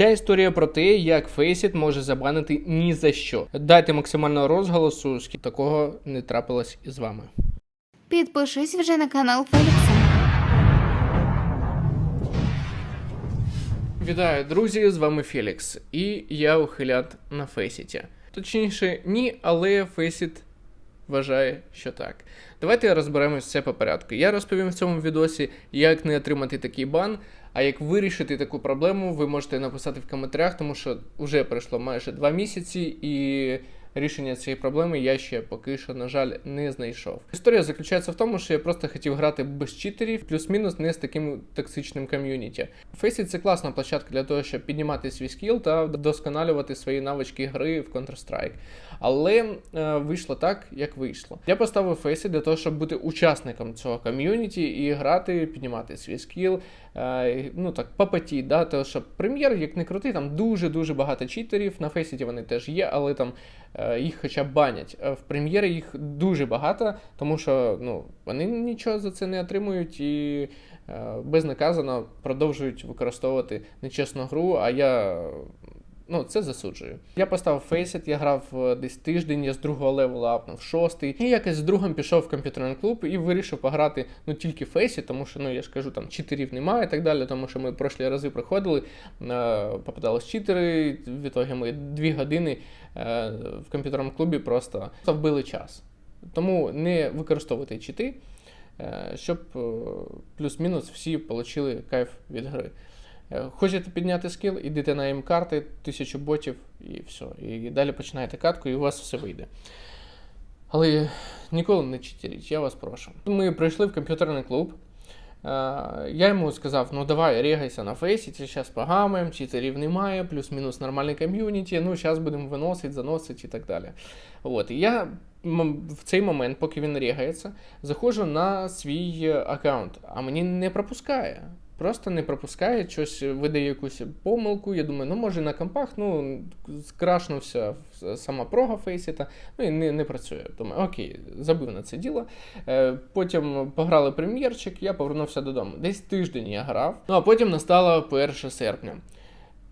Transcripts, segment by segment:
Ця історія про те, як Faceit може забанити ні за що. Дайте максимального розголосу, оскільки такого не трапилось із вами. Підпишись вже на канал Фелікса. Вітаю, друзі! З вами Фелікс, і я ухилянт на Фейсіті. Точніше, ні, але Фейсіт вважає, що так. Давайте розберемось все по порядку. Я розповім в цьому відосі, як не отримати такий бан. А як вирішити таку проблему, ви можете написати в коментарях, тому що вже пройшло майже два місяці, і рішення цієї проблеми я ще поки що, на жаль, не знайшов. Історія заключається в тому, що я просто хотів грати без читерів, плюс-мінус не з таким токсичним ком'юніті. Faceit – це класна площадка для того, щоб піднімати свій скіл та вдосконалювати свої навички гри в Counter-Strike. Але е, вийшло так, як вийшло. Я поставив Faceit для того, щоб бути учасником цього ком'юніті і грати, піднімати свій скіл. Е, ну так, папаті, да, то що прем'єр, як не крутий, там дуже-дуже багато читерів. На Фейсіті вони теж є, але там е, їх хоча б банять. Е, В прем'єрі їх дуже багато, тому що ну, вони нічого за це не отримують і е, безнаказано продовжують використовувати нечесну гру, а я. Ну, це засуджую. Я поставив Faceit, я грав е, десь тиждень, я з другого левела апнув шостий. І якось з другом пішов в комп'ютерний клуб і вирішив пограти ну тільки Faceit, тому що, ну я ж кажу, там читерів немає і так далі, тому що ми прошлі рази приходили, е, попадались читери, в ітогі ми дві години е, в комп'ютерному клубі просто вбили час. Тому не використовуйте чити, щоб плюс-мінус всі отримали кайф від гри. Е, Хочете підняти скіл, ідете на М-карти, тисячу ботів і все. І далі починаєте катку, і у вас все вийде. Але ніколи не читеріть, я вас прошу. Ми прийшли в комп'ютерний клуб. Е, Я йому сказав: ну давай регайся на фейсі, зараз погамаємо, читерів немає, плюс-мінус нормальний ком'юніті, ну зараз будемо виносити, заносити і так далі. От, і я в цей момент, поки він регається, заходжу на свій аккаунт, а мені не пропускає. Просто не пропускає, щось видає якусь помилку. Я думаю, ну може на компах, ну скрашнувся сама прога фейсіта, ну і не, не працює. Думаю, окей, забив на це діло. Е, потім пограли прем'єрчик, я повернувся додому. Десь тиждень я грав. Ну а потім настало 1 серпня.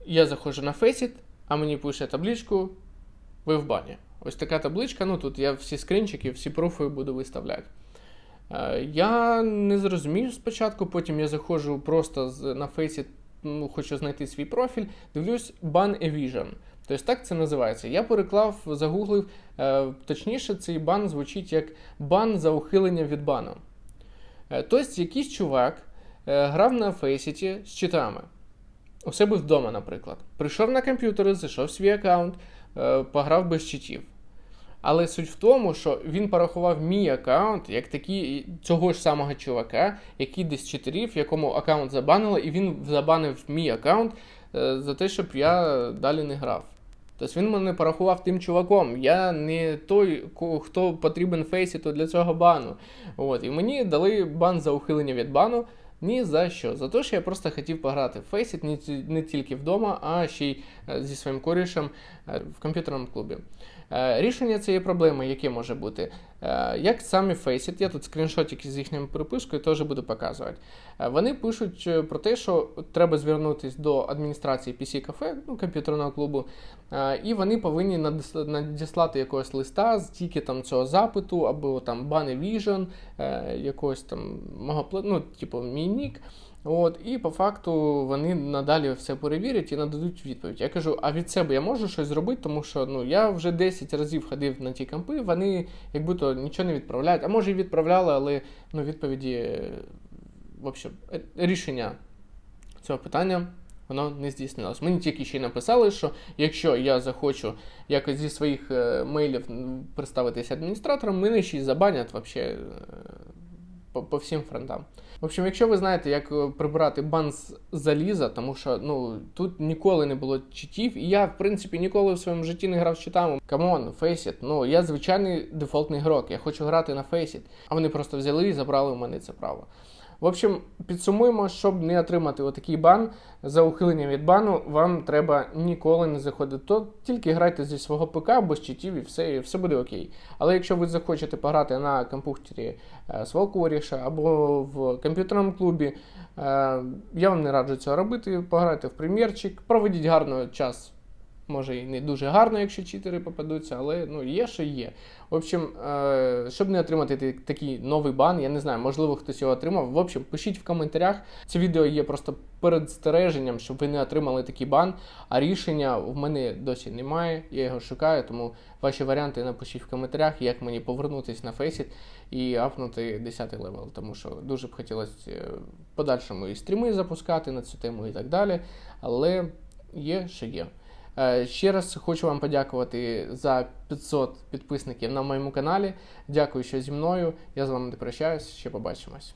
Я заходжу на фейсіт, а мені пише табличку, ви в бані. Ось така табличка. Ну тут я всі скринчики, всі пруфи буду виставляти. Е, Я не зрозумів спочатку, потім я заходжу просто на фейсі, ну, хочу знайти свій профіль, дивлюсь ban evasion. Тобто так це називається. Я переклав, загуглив, е, точніше, цей бан звучить як бан за ухилення від бану. Е, Тобто якийсь чувак грав на фейсіті з читами. У себе вдома, наприклад. Прийшов на комп'ютер, зайшов свій аккаунт, пограв без читів. Але суть в тому, що він порахував мій аккаунт як такий цього ж самого чувака, який десь читерів, якому аккаунт забанили, і він забанив мій аккаунт е, за те, щоб я далі не грав. Тобто він мене порахував тим чуваком. Я не той, хто потрібен фейсіту для цього бану. От, і мені дали бан за ухилення від бану. Ні за що. За те, що я просто хотів пограти в Faceit не, тільки вдома, а ще й е, зі своїм корішем е, в комп'ютерному клубі. Е, Рішення цієї проблеми, яке може бути? Е, Як самі Faceit, я тут скріншотики з їхньою перепискою теж буду показувати. Е, Вони пишуть про те, що треба звернутися до адміністрації PC Cafe, ну, комп'ютерного клубу, і вони повинні надіс- надіслати якогось листа з тільки там цього запиту, або там Bunny Vision, якогось там мого ну, типу, мій нік. От, і по факту вони надалі все перевірять і нададуть відповідь. Я кажу, а від себе я можу щось зробити, тому що ну, я вже 10 разів ходив на ті кампи, вони як будто нічого не відправляють. А може і відправляли, але ну, відповіді, е, в общем, е, рішення цього питання. Воно не здійснилось. Мені тільки ще й написали, що якщо я захочу якось зі своїх е, мейлів представитися адміністратором, мене ще й забанять вообще по, по всім фронтам. В общем, якщо ви знаєте, як е, прибирати бан з заліза, тому що ну тут ніколи не було читів, і я, в принципі, ніколи в своєму житті не грав з читами. Камон, фейсіт, ну я звичайний дефолтний грок, я хочу грати на фейсіт, А вони просто взяли і забрали у мене це право. В общем, підсумуємо, щоб не отримати отакий бан за ухилення від бану, вам треба ніколи не заходити. То тільки грайте зі свого ПК або з читів і все, і все буде окей. Але якщо ви захочете пограти на комп'ютері е, свого коріша або в комп'ютерному клубі, е, я вам не раджу цього робити. Пограйте в прем'єрчик, проведіть гарно час. Може і не дуже гарно, якщо читери попадуться, але ну є, що є. В общем, е, щоб не отримати такий новий бан, я не знаю, можливо, хтось його отримав. В общем, пишіть в коментарях. Це відео є просто передстереженням, щоб ви не отримали такий бан. А рішення в мене досі немає. Я його шукаю, тому ваші варіанти напишіть в коментарях, як мені повернутися на Faceit і апнути 10 левел. Тому що дуже б хотілося е, в подальшому і стріми запускати на цю тему і так далі. Але є, що є. Е, Ще раз хочу вам подякувати за 500 підписників на моєму каналі. Дякую, що зі мною. Я з вами не прощаюсь. Ще побачимось.